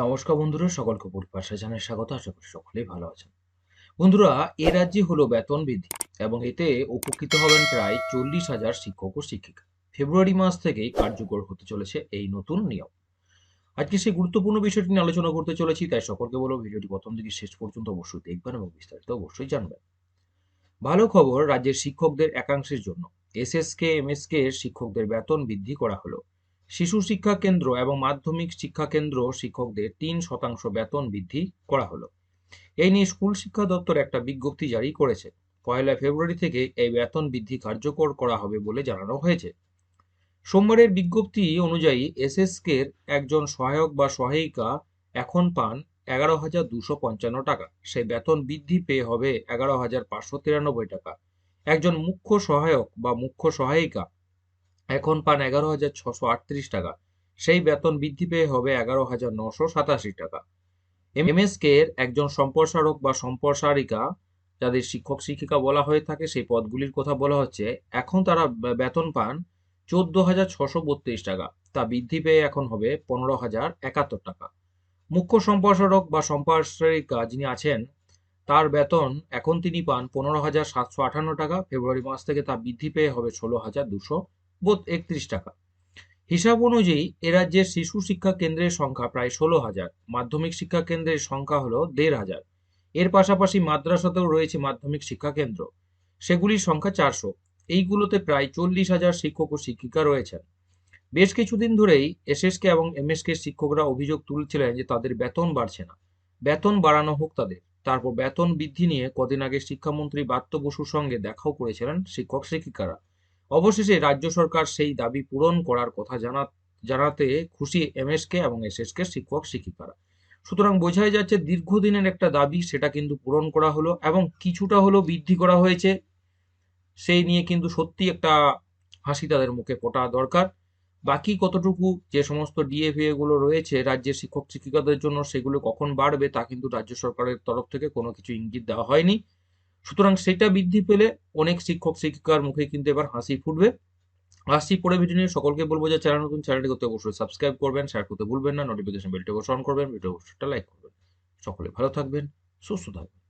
নমস্কার বন্ধুরা, সকলকে পরিপাশা জানাই স্বাগত, আশা করি সকলেই ভালো আছেন। বন্ধুরা, এ রাজ্যে হলো বেতন বৃদ্ধি এবং এতে উপকৃত হবেন প্রায় চল্লিশ হাজার শিক্ষক ও শিক্ষিকা। ফেব্রুয়ারি মাস থেকেই কার্যকর হতে চলেছে এই নতুন নিয়ম। আজকে সেই গুরুত্বপূর্ণ বিষয়টি নিয়ে আলোচনা করতে চলেছি, তাই সকলকে বলব ভিডিওটি প্রথম থেকে শেষ পর্যন্ত অবশ্যই দেখবেন এবং বিস্তারিত অবশ্যই জানবেন। ভালো খবর, রাজ্যের শিক্ষকদের একাংশের জন্য। এসএসকে, এমএসকে এর শিক্ষকদের বেতন বৃদ্ধি করা হলো। শিশু শিক্ষা কেন্দ্র এবং মাধ্যমিক শিক্ষা কেন্দ্র শিক্ষকদের তিন শতাংশ বেতন বৃদ্ধি করা হলো। এই নিয়ে স্কুল শিক্ষা দপ্তর একটা বিজ্ঞপ্তি জারি করেছে। পয়লা ফেব্রুয়ারি থেকে এই বেতন বৃদ্ধি কার্যকর করা হবে বলে জানানো হয়েছে। সোমবারের বিজ্ঞপ্তি অনুযায়ী এসএসকে একজন সহায়ক বা সহায়িকা এখন পান এগারো হাজার দুশো পঞ্চান্ন টাকা। সেই বেতন বৃদ্ধি পেয়ে হবে এগারো হাজার পাঁচশো তিরানব্বই টাকা। একজন মুখ্য সহায়ক বা মুখ্য সহায়িকা এখন পান এগারো হাজার ছশো আটত্রিশ টাকা। সেই বেতন বৃদ্ধি পেয়ে হবে এগারো হাজার নশো সাতাশি টাকা। এমএসকে এর একজন সম্প্রসারক বা সম্প্রসারিকা, যাদের শিক্ষক শিক্ষিকা বলা হয়ে থাকে, সেই পদগুলির কথা বলা হচ্ছে, এখন তারা বেতন পান চোদ্দ হাজার ছশো বত্রিশ টাকা। তা বৃদ্ধি পেয়ে এখন হবে পনেরো হাজার একাত্তর টাকা। মুখ্য সম্প্রসারক বা সম্প্রসারিকা যিনি আছেন, তার বেতন এখন তিনি পান পনেরো হাজার সাতশো আটান্ন টাকা। ফেব্রুয়ারি মাস থেকে তা বৃদ্ধি পেয়ে হবে ষোলো হাজার দুশো একত্রিশ টাকা। হিসাব অনুযায়ী এ রাজ্যের শিশু শিক্ষা কেন্দ্রের সংখ্যা প্রায় ষোলো হাজার, মাধ্যমিক শিক্ষা কেন্দ্রের সংখ্যা হলো দেড় হাজার। এর পাশাপাশি মাদ্রাসাতেও রয়েছে মাধ্যমিক শিক্ষা কেন্দ্র। সেগুলির সংখ্যা চারশো। এইগুলোতে প্রায় চল্লিশ হাজার শিক্ষক ও শিক্ষিকা রয়েছেন। বেশ কিছুদিন ধরেই এসএসকে এবং এমএসকে শিক্ষকরা অভিযোগ তুলছিলেন যে তাদের বেতন বাড়ছে না। বেতন বাড়ানো হোক তাদের। তারপর বেতন বৃদ্ধি নিয়ে কদিন আগে শিক্ষামন্ত্রী বাত্য বসুর সঙ্গে দেখাও করেছিলেন শিক্ষক শিক্ষিকারা অবশেষে রাজ্য সরকার সেই দাবি পূরণ করার কথা জানা, জানাতে খুশি এমএসকে এবং এসএসকে শিক্ষক শিক্ষিকারা। সুতরাং বোঝাই যাচ্ছে দীর্ঘদিনের একটা দাবি, সেটা কিন্তু পূরণ করা হলো এবং কিছুটা হলো বৃদ্ধি করা হয়েছে। সেই নিয়ে কিন্তু সত্যি একটা হাসি তাদের মুখে ফোটা দরকার। বাকি কতটুকু যে সমস্ত ডিএভিএ গুলো রয়েছে রাজ্যের শিক্ষক শিক্ষিকাদের জন্য, সেগুলো কখন বাড়বে তা কিন্তু রাজ্য সরকারের তরফ থেকে কোনো কিছু ইঙ্গিত দেওয়া হয়নি। সুতরাং সেটা বৃদ্ধি পেলে অনেক শিক্ষক শিক্ষিকার মুখে কিন্তু এবার হাসি ফুটবে। হাসি পরে ভিডিও নিয়ে। সকলকে বলব যে চ্যানেল নতুন চ্যানেলটি করতে অবশ্যই সাবস্ক্রাইব করবেন শেয়ার করতে ভুলবেন না নোটিফিকেশন বেলটি অবশ্যই অন করবেন ভিডিও অবশ্যই লাইক করবেন। সকলে ভালো থাকবেন, সুস্থ থাকবেন।